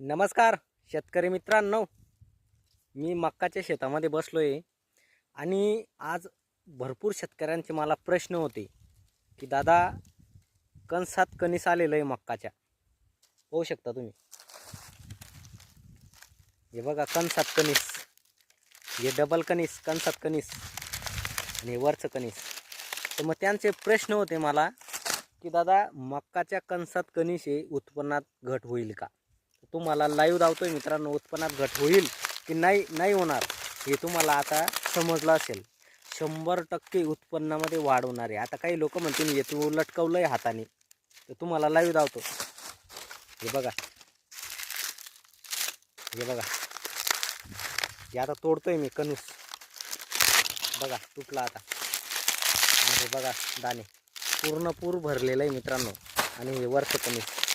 नमस्कार शेतकरी मित्रांनो. मी मक्काच्या शेतामध्ये बसलो आहे आणि आज भरपूर शेतकऱ्यांचे मला प्रश्न होते की दादा कणसात कणीस आलेलं आहे मक्काच्या. होऊ शकता तुम्ही. हे बघा कणसात कणीस. हे डबल कणीस कणसात कणीस आणि वरचं कणीस. तर मग त्यांचे प्रश्न होते मला की दादा मक्काच्या कणसात कणीस हे उत्पन्नात घट होईल का? तुम्हाला लाईव्ह धावतोय मित्रांनो उत्पन्नात घट होईल की नाही नाही होणार हे तुम्हाला आता समजलं असेल. शंभर टक्के उत्पन्नामध्ये वाढ होणार आहे. आता काही लोक म्हणतील हे तू लटकवलं आहे हाताने. तर तुम्हाला लाईव्ह धावतो. हे बघा. हे बघा. हे आता तोडतोय मी कणूस. बघा तुटला आता. आणि हे बघा दाणे. पूर्णपूर भरलेलं आहे मित्रांनो. आणि हे वर्ष कणूस.